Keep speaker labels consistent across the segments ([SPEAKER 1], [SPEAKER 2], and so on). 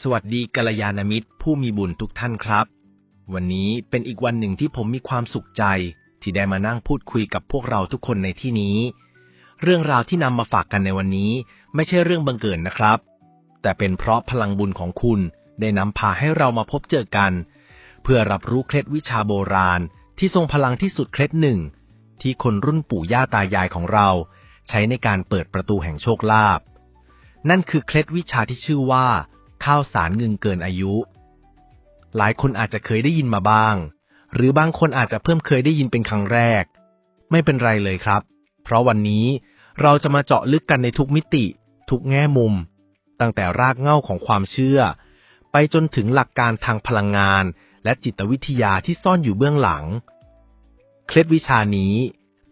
[SPEAKER 1] สวัสดีกัลยาณมิตร ผู้มีบุญทุกท่านครับ วันนี้เป็นอีกวันหนึ่งที่ผมมีความสุขใจ ที่ได้มานั่งพูดคุยกับพวกเราทุกคนในที่นี้ เรื่องราวที่นำมาฝากกันในวันนี้ ไม่ใช่เรื่องบังเกิดนะครับ แต่เป็นเพราะพลังบุญของคุณได้นำพาให้เรามาพบเจอกัน เพื่อรับรู้เคล็ดวิชาโบราณ ที่ทรงพลังที่สุดเคล็ดหนึ่ง ที่คนรุ่นปู่ย่าตายายของเรา ใช้ในการเปิดประตูแห่งโชคลาภนั่นคือเคล็ดวิชาที่ชื่อว่า ข้าวสารเงินเกินอายุ หลายคนอาจจะเคยได้ยินมาบ้าง หรือบางคนอาจจะเพิ่มเคยได้ยินเป็นครั้งแรก ไม่เป็นไรเลยครับ เพราะวันนี้เราจะมาเจาะลึกกันในทุกมิติ ทุกแง่มุม ตั้งแต่รากเหง้าของความเชื่อ ไปจนถึงหลักการทางพลังงาน และจิตวิทยาที่ซ่อนอยู่เบื้องหลัง เคล็ดวิชานี้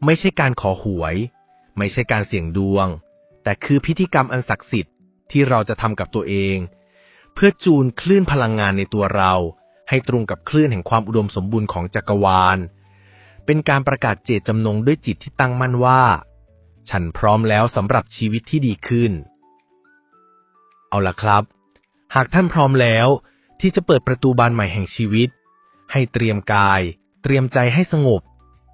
[SPEAKER 1] ไม่ใช่การขอหวย ไม่ใช่การเสี่ยงดวง แต่คือพิธีกรรมอันศักดิ์สิทธิ์ที่เราจะทำกับตัวเอง เพื่อจูนคลื่นพลังงานในตัวเรา ให้ตรงกับคลื่นแห่งความอุดมสมบูรณ์ของจักรวาล เป็นการประกาศเจตจำนงด้วยจิตที่ตั้งมั่นว่า ฉันพร้อมแล้วสำหรับชีวิตที่ดีขึ้น เอาล่ะครับ หากท่านพร้อมแล้วที่จะเปิดประตูบานใหม่แห่งชีวิต ให้เตรียมกาย เตรียมใจให้สงบ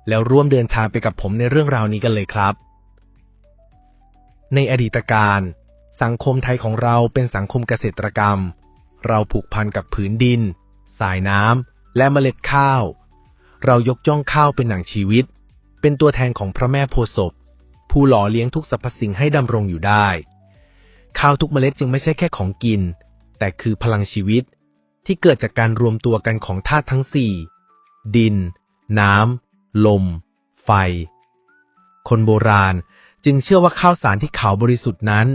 [SPEAKER 1] แล้วร่วมเดินทางไปกับผมในเรื่องราวนี้กันเลยครับ ในอดีตการสังคมไทยของเราเป็นสังคมเกษตรกรรม เราผูกพันกับผืนดิน สายน้ำ และเมล็ดข้าว เรายกย่องข้าวเป็นหนังชีวิต เป็นตัวแทนของพระแม่โพศพ ผู้หล่อเลี้ยงทุกสรรพสิ่งให้ดำรงอยู่ได้ ข้าวทุกเมล็ดจึงไม่ใช่แค่ของกิน แต่คือพลังชีวิตที่เกิดจากการรวมตัวกันของธาตุทั้งสี่ดิน น้ำ ลม ไฟ คนโบราณจึงเชื่อว่าข้าวสารที่ขาวบริสุทธิ์นั้น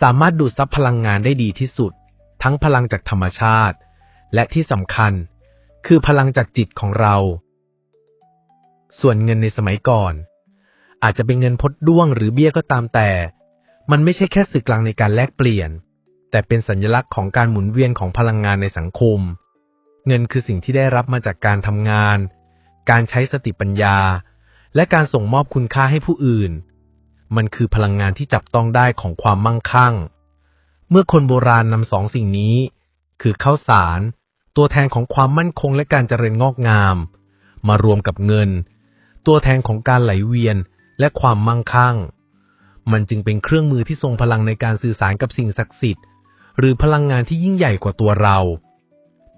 [SPEAKER 1] สามารถดูดซับพลังงานได้ดีที่สุด ทั้งพลังจากธรรมชาติ และที่สำคัญ คือพลังจากจิตของเรา ส่วนเงินในสมัยก่อน อาจจะเป็นเงินพดด้วงหรือเบี้ยก็ตามแต่ มันไม่ใช่แค่สื่อกลางในการแลกเปลี่ยน แต่เป็นสัญลักษณ์ของการหมุนเวียนของพลังงานในสังคม เงินคือสิ่งที่ได้รับมาจากการทำงาน การใช้สติปัญญา และการส่งมอบคุณค่าให้ผู้อื่น มันคือพลังงานที่จับต้องได้ของความมั่งคั่ง เมื่อคนโบราณนำสองสิ่งนี้ คือข้าวสาร ตัวแทนของความมั่นคงและการเจริญงอกงาม มารวมกับเงิน ตัวแทนของการไหลเวียนและความมั่งคั่ง มันจึงเป็นเครื่องมือที่ทรงพลังในการสื่อสารกับสิ่งศักดิ์สิทธิ์ หรือพลังงานที่ยิ่งใหญ่กว่าตัวเรา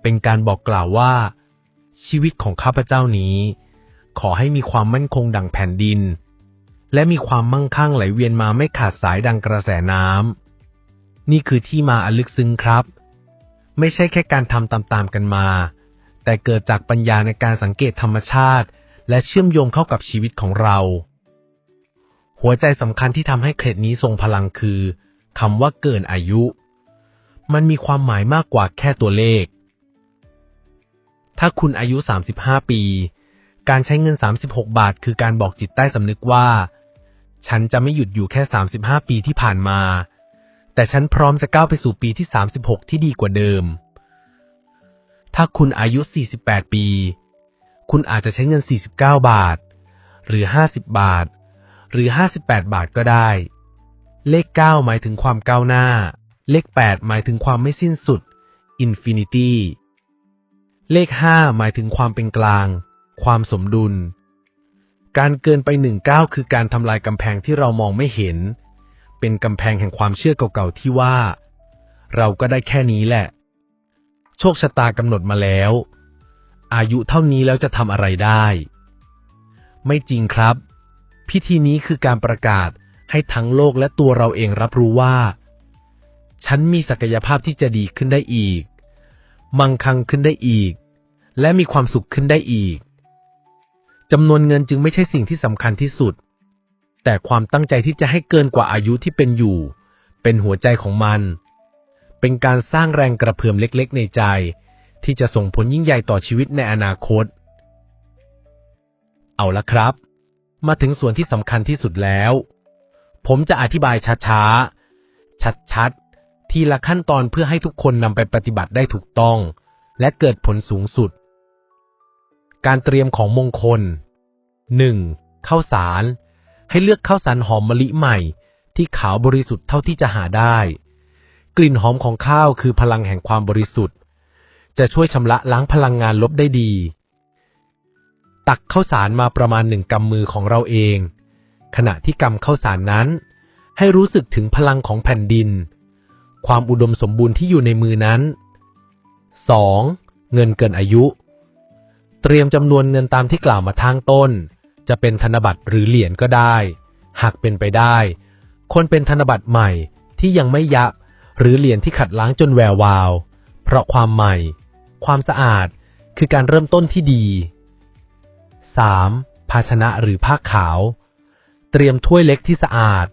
[SPEAKER 1] เป็นการบอกกล่าวว่า ชีวิตของข้าพเจ้านี้ ขอให้มีความมั่นคงดังแผ่นดิน และมีความมั่งคั่งไหลเวียนมาไม่ขาดสายดังกระแสน้ำ นี่คือที่มาอันลึกซึ้งครับ ไม่ใช่แค่การทำตามๆกันมา แต่เกิดจากปัญญาในการสังเกตธรรมชาติ และเชื่อมโยงเข้ากับชีวิตของเรา หัวใจสำคัญที่ทำให้เคล็ดนี้ทรงพลังคือคำว่าเกินอายุ มันมีความหมายมากกว่าแค่ตัวเลข ถ้าคุณอายุ 35 ปี การใช้เงิน 36 บาท คือการบอกจิตใต้สำนึกว่า ฉันจะไม่หยุดอยู่แค่ 35 ปีที่ผ่านมา แต่ฉันพร้อมจะก้าวไปสู่ปีที่ 36 ที่ดีกว่าเดิม ถ้าคุณอายุ 48 ปี คุณอาจจะใช้เงิน 49 บาท หรือ 50 บาท หรือ 58 บาทก็ได้ เลข 9 หมายถึงความก้าวหน้า เลข 8 หมายถึงความไม่สิ้นสุด Infinity เลข 5 หมายถึงความเป็นกลาง ความสมดุล การเกินไปหนึ่งก้าวคือการทำลายกำแพงที่เรามองไม่เห็น เป็นกำแพงแห่งความเชื่อเก่าๆที่ว่า เราก็ได้แค่นี้แหละ โชคชะตากำหนดมาแล้ว อายุเท่านี้แล้วจะทำอะไรได้ ไม่จริงครับ พิธีนี้คือการประกาศให้ทั้งโลกและตัวเราเองรับรู้ว่า ฉันมีศักยภาพที่จะดีขึ้นได้อีก มั่งคั่งขึ้นได้อีก และมีความสุขขึ้นได้อีกจำนวนเงินจึงไม่ใช่สิ่งที่สำคัญที่สุด แต่ความตั้งใจที่จะให้เกินกว่าอายุที่เป็นอยู่ เป็นหัวใจของมัน เป็นการสร้างแรงกระเพื่อมเล็กๆ ในใจ ที่จะส่งผลยิ่งใหญ่ต่อชีวิตในอนาคต เอาละครับ มาถึงส่วนที่สำคัญที่สุดแล้ว ผมจะอธิบายช้าๆ ชัดๆ ทีละขั้นตอนเพื่อให้ทุกคนนำไปปฏิบัติได้ถูกต้อง และเกิดผลสูงสุด การเตรียมของมงคล 1. ข้าวสาร ให้เลือกข้าวสารหอมมะลิใหม่ ที่ขาวบริสุทธิ์เท่าที่จะหาได้ กลิ่นหอมของข้าวคือพลังแห่งความบริสุทธิ์ จะช่วยชำระล้างพลังงานลบได้ดี ตักข้าวสารมาประมาณหนึ่งกำมือของเราเอง ขณะที่กำข้าวสารนั้น ให้รู้สึกถึงพลังของแผ่นดิน ความอุดมสมบูรณ์ที่อยู่ในมือนั้น 2. เงินเกินอายุ เตรียมจำนวนเงินตามที่กล่าวมาทางต้น จะเป็นธนบัตรหรือเหรียญก็ได้ หากเป็นไปได้ คนเป็นธนบัตรใหม่ที่ยังไม่ยับ หรือเหรียญที่ขัดล้างจนแวววาว เพราะความใหม่ ความสะอาดคือการเริ่มต้นที่ดี 3. ภาชนะหรือผ้าขาว เตรียมถ้วยเล็กที่สะอาด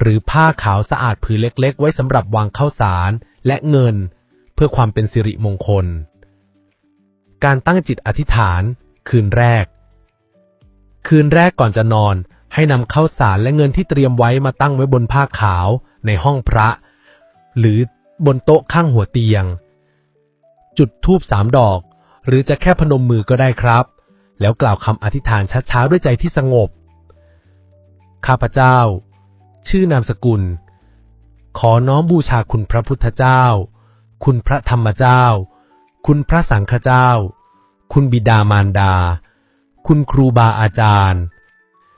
[SPEAKER 1] หรือผ้าขาวสะอาดผืนเล็ก ๆ ไว้สำหรับวางข้าวสารและเงิน เพื่อความเป็นสิริมงคล การตั้งจิตอธิษฐาน คืนแรก คืนแรกก่อนจะนอน ให้นำข้าวสารและเงินที่เตรียมไว้มาตั้งไว้บนผ้าขาวในห้องพระ หรือบนโต๊ะข้างหัวเตียง จุดธูปสามดอก หรือจะแค่พนมมือก็ได้ครับ แล้วกล่าวคำอธิษฐานช้าๆด้วยใจที่สงบ ข้าพเจ้า ชื่อนามสกุล ขอน้อมบูชาคุณพระพุทธเจ้า คุณพระธรรมเจ้า คุณพระสังฆเจ้า คุณบิดามารดา คุณครูบาอาจารย์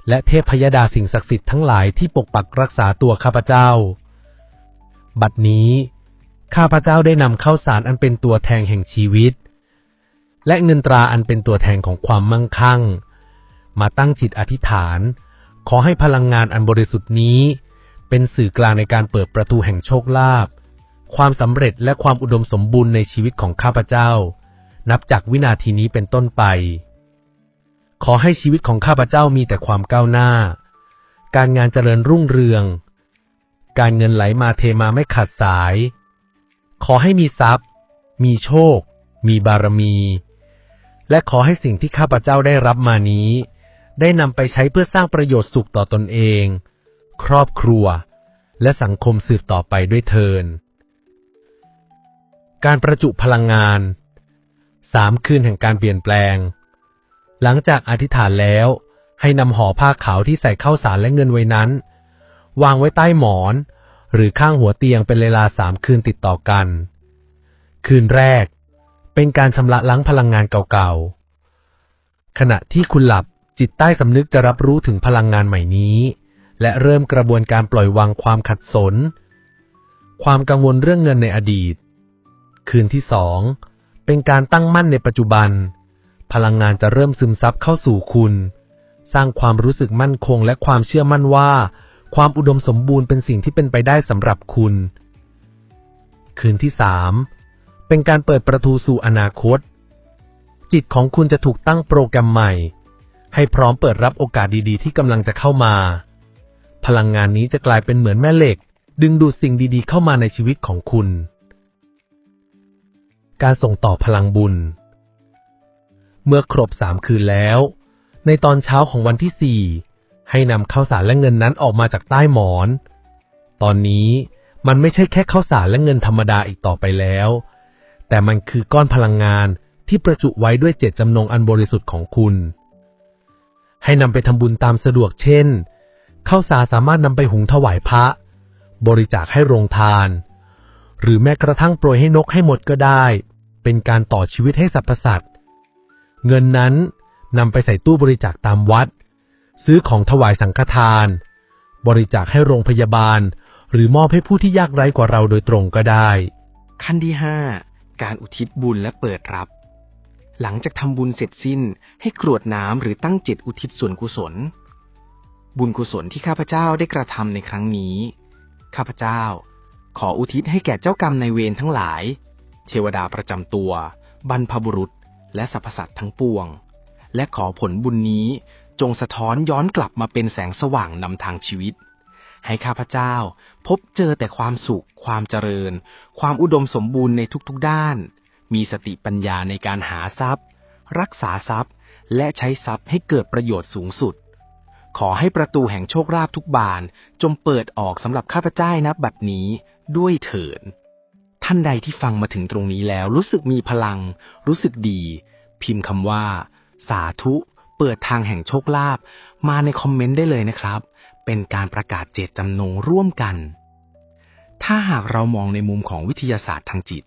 [SPEAKER 1] และเทพยดาสิ่งศักดิ์สิทธิ์ทั้งหลายที่ปกปักรักษาตัวข้าพเจ้า บัดนี้ ข้าพเจ้าได้นำข้าวสารอันเป็นตัวแทนแห่งชีวิต และเงินตราอันเป็นตัวแทนของความมั่งคั่ง มาตั้งจิตอธิษฐาน ขอให้พลังงานอันบริสุทธิ์นี้ เป็นสื่อกลางในการเปิดประตูแห่งโชคลาภความสำเร็จและความอุดมสมบูรณ์ในชีวิตของข้าพเจ้า นับจากวินาทีนี้เป็นต้นไป ขอให้ชีวิตของข้าพเจ้ามีแต่ความก้าวหน้า การงานเจริญรุ่งเรือง การเงินไหลมาเทมาไม่ขาดสาย ขอให้มีทรัพย์ มีโชค มีบารมี และขอให้สิ่งที่ข้าพเจ้าได้รับมานี้ ได้นำไปใช้เพื่อสร้างประโยชน์สุขต่อตนเอง ครอบครัว และสังคมสืบต่อไปด้วยเทินการประจุพลังงานสามคืนแห่งการเปลี่ยนแปลง หลังจากอธิษฐานแล้ว ให้นำห่อผ้าขาวที่ใส่ข้าวสารและเงินไว้นั้น วางไว้ใต้หมอน หรือข้างหัวเตียงเป็นเวลาสามคืนติดต่อกัน คืนแรก เป็นการชำระล้างพลังงานเก่าๆ ขณะที่คุณหลับจิตใต้สำนึกจะรับรู้ถึงพลังงานใหม่นี้ และเริ่มกระบวนการปล่อยวางความขัดสน ความกังวลเรื่องเงินในอดีต คืนที่สองเป็นการตั้งมั่นในปัจจุบัน พลังงานจะเริ่มซึมซับเข้าสู่คุณ สร้างความรู้สึกมั่นคงและความเชื่อมั่นว่า ความอุดมสมบูรณ์เป็นสิ่งที่เป็นไปได้สำหรับคุณ คืนที่สามเป็นการเปิดประตูสู่อนาคต จิตของคุณจะถูกตั้งโปรแกรมใหม่ ให้พร้อมเปิดรับโอกาสดีๆ ที่กำลังจะเข้ามา พลังงานนี้จะกลายเป็นเหมือนแม่เหล็ก ดึงดูดสิ่งดีๆ เข้ามาในชีวิตของคุณ การส่งต่อพลังบุญ เมื่อครบสามคืนแล้ว ในตอนเช้าของวันที่สี่ให้นำข้าวสารและเงินนั้นออกมาจากใต้หมอน ตอนนี้มันไม่ใช่แค่ข้าวสารและเงินธรรมดาอีกต่อไปแล้ว แต่มันคือก้อนพลังงานที่ประจุไว้ด้วยเจตจำนงอันบริสุทธิ์ของคุณ ให้นำไปทำบุญตามสะดวกเช่น ข้าวสารสามารถนำไปหุงถวายพระ บริจาคให้โรงทาน หรือแม้กระทั่งโปรยให้นกให้หมดก็ได้ เป็นการต่อชีวิตให้สรรพสัตว์ เงินนั้นนำไปใส่ตู้บริจาคตามวัด ซื้อของถวายสังฆทาน บริจาคให้โรงพยาบาล หรือมอบให้ผู้ที่ยากไร้กว่าเราโดยตรงก็ได้
[SPEAKER 2] ขั้นที่ห้าการอุทิศบุญและเปิดรับ หลังจากทำบุญเสร็จสิ้นให้กรวดน้ำหรือตั้งจิตอุทิศส่วนกุศล บุญกุศลที่ข้าพเจ้าได้กระทำในครั้งนี้ ข้าพเจ้า ขออุทิศให้แก่เจ้ากรรมในเวรทั้งหลาย เทวดาประจำตัว บรรพบุรุษ และสรรพสัตว์ทั้งปวง และขอผลบุญนี้จงสะท้อนย้อนกลับมาเป็นแสงสว่างนำทางชีวิต ให้ข้าพเจ้าพบเจอแต่ความสุข ความเจริญ ความอุดมสมบูรณ์ในทุกๆด้าน มีสติปัญญาในการหาทรัพย์ รักษาทรัพย์ และใช้ทรัพย์ให้เกิดประโยชน์สูงสุด ขอให้ประตูแห่งโชคลาภทุกบานจงเปิดออกสำหรับข้าพเจ้านับบัดนี้ด้วยเถิด ท่านใดที่ฟังมาถึงตรงนี้แล้วรู้สึกมีพลัง รู้สึกดี พิมพ์คำว่า สาธุ เปิดทางแห่งโชคลาภมาในคอมเมนต์ได้เลยนะครับ เป็นการประกาศเจตจำนงร่วมกัน ถ้าหากเรามองในมุมของวิทยาศาสตร์ทางจิต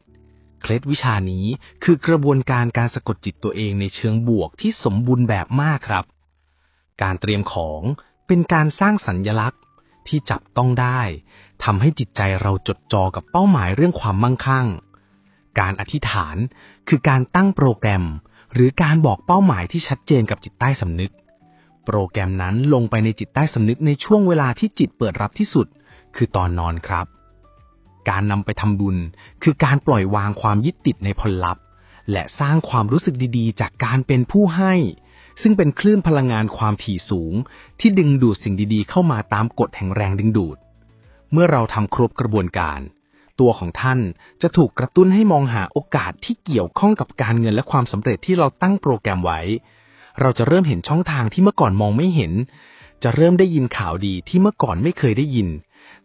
[SPEAKER 2] เคล็ดวิชานี้คือกระบวนการการสะกดจิตตัวเองในเชิงบวกที่สมบูรณ์แบบมากครับ การเตรียมของเป็นการสร้างสัญญลักษณ์ที่จับต้องได้ ทำให้จิตใจเราจดจ่อกับเป้าหมายเรื่องความมั่งคั่ง การอธิษฐานคือการตั้งโปรแกรม หรือการบอกเป้าหมายที่ชัดเจนกับจิตใต้สำนึก โปรแกรมนั้นลงไปในจิตใต้สำนึกในช่วงเวลาที่จิตเปิดรับที่สุด คือตอนนอนครับ การนำไปทำบุญ คือการปล่อยวางความยึดติดในผลลัพธ์ และสร้างความรู้สึกดีๆ จากการเป็นผู้ให้ซึ่งเป็นคลื่นพลังงานความถี่สูง ที่ดึงดูดสิ่งดีๆ เข้ามาตามกฎแห่งแรงดึงดูด เมื่อเราทำครบกระบวนการ ตัวของท่านจะถูกกระตุ้นให้มองหาโอกาสที่เกี่ยวข้องกับการเงินและความสำเร็จที่เราตั้งโปรแกรมไว้ เราจะเริ่มเห็นช่องทางที่เมื่อก่อนมองไม่เห็น จะเริ่มได้ยินข่าวดีที่เมื่อก่อนไม่เคยได้ยิน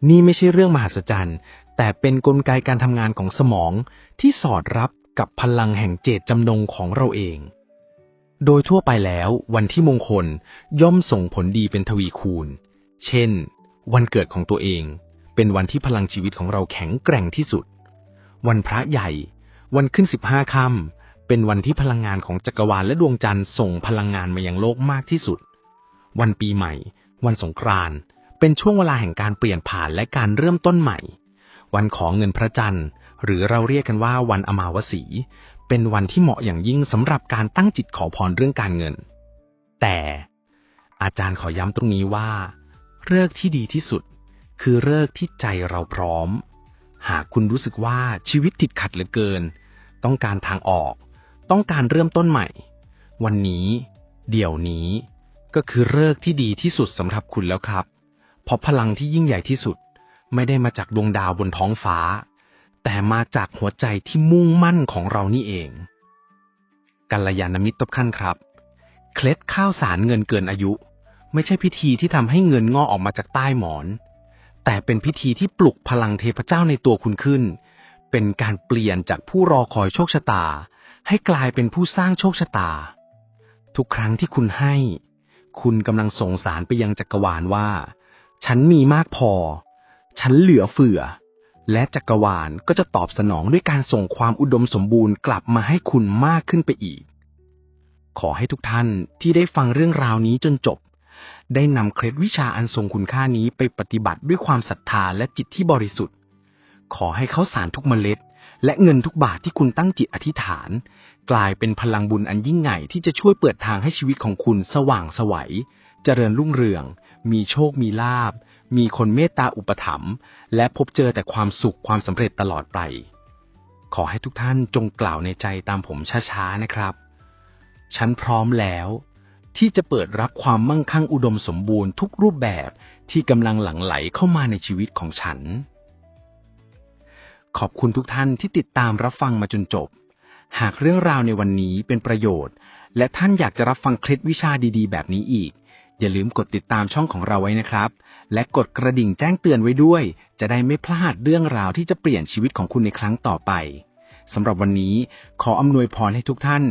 [SPEAKER 2] นี่ไม่ใช่เรื่องมหัศจรรย์ แต่เป็นนกลไกการทำงานของสมองที่สอดรับกับพลังแห่งเจตจำนงของเราเอง โดยทั่วไปแล้ว วันที่มงคลย่อมส่งผลดีเป็นทวีคูณ เช่น วันเกิดของตัวเอง เป็นวันที่พลังชีวิตของเราแข็งแกร่งที่สุด วันพระใหญ่ วันขึ้นสิบห้าค่ำเป็นวันที่พลังงานของจักรวาลและดวงจันทร์ส่งพลังงานมายังโลกมากที่สุด วันปีใหม่ วันสงกรานต์เป็นช่วงเวลาแห่งการเปลี่ยนผ่านและการเริ่มต้นใหม่ วันของเงินพระจันทร์ หรือเราเรียกกันว่าวันอมาวสี เป็นวันที่เหมาะอย่างยิ่งสำหรับการตั้งจิตขอพรเรื่องการเงิน แต่อาจารย์ขอย้ำตรงนี้ว่าเลิกที่ดีที่สุด คือเลิกที่ใจเราพร้อม หากคุณรู้สึกว่าชีวิตติดขัดเหลือเกิน ต้องการทางออก ต้องการเริ่มต้นใหม่ วันนี้ เดี๋ยวนี้ ก็คือเลิกที่ดีที่สุดสำหรับคุณแล้วครับ เพราะพลังที่ยิ่งใหญ่ที่สุดไม่ได้มาจากดวงดาวบนท้องฟ้า แต่มาจากหัวใจที่มุ่งมั่นของเรานี่เอง กัลยาณมิตรทุกขั้นครับ เคล็ดข้าวสารเงินเกินอายุ ไม่ใช่พิธีที่ทำให้เงินงอกออกมาจากใต้หมอน แต่เป็นพิธีที่ปลุกพลังเทพเจ้าในตัวคุณขึ้น เป็นการเปลี่ยนจากผู้รอคอยโชคชะตา ให้กลายเป็นผู้สร้างโชคชะตา ทุกครั้งที่คุณให้ คุณกำลังส่งสารไปยังจักรวาลว่า ฉันมีมากพอ ฉันเหลือเฟือ และจักรวาลก็จะตอบสนองด้วยการส่งความอุดมสมบูรณ์กลับมาให้คุณมากขึ้นไปอีก ขอให้ทุกท่านที่ได้ฟังเรื่องราวนี้จนจบ ได้นำเคล็ดวิชาอันทรงคุณค่านี้ไปปฏิบัติด้วยความศรัทธาและจิตที่บริสุทธิ์ ขอให้เขาสารทุกเมล็ด และเงินทุกบาทที่คุณตั้งจิตอธิษฐาน กลายเป็นพลังบุญอันยิ่งใหญ่ที่จะช่วยเปิดทางให้ชีวิตของคุณสว่างไสวัย เจริญรุ่งเรือง มีโชคมีลาบ มีคนเมตตาอุปถัมภ์และพบเจอแต่ความสุขความสำเร็จตลอดไป ขอให้ทุกท่านจงกล่าวในใจตามผมช้าๆนะครับ ฉันพร้อมแล้ว ที่จะเปิดรับความมั่งคั่งอุดมสมบูรณ์ทุกรูปแบบที่กำลังหลั่งไหลเข้ามาในชีวิตของฉัน ขอบคุณทุกท่านที่ติดตามรับฟังมาจนจบ หากเรื่องราวในวันนี้เป็นประโยชน์ และท่านอยากจะรับฟังเคล็ดวิชาดีๆ แบบนี้อีก อย่าลืมกดติดตามช่องของเราไว้นะครับ และกดกระดิ่งแจ้งเตือนไว้ด้วย จะได้ไม่พลาดเรื่องราวที่จะเปลี่ยนชีวิตของคุณในครั้งต่อไป สำหรับวันนี้ขออำนวยพรให้ทุกท่าน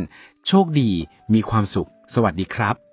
[SPEAKER 2] โชคดีมีความสุข สวัสดีครับ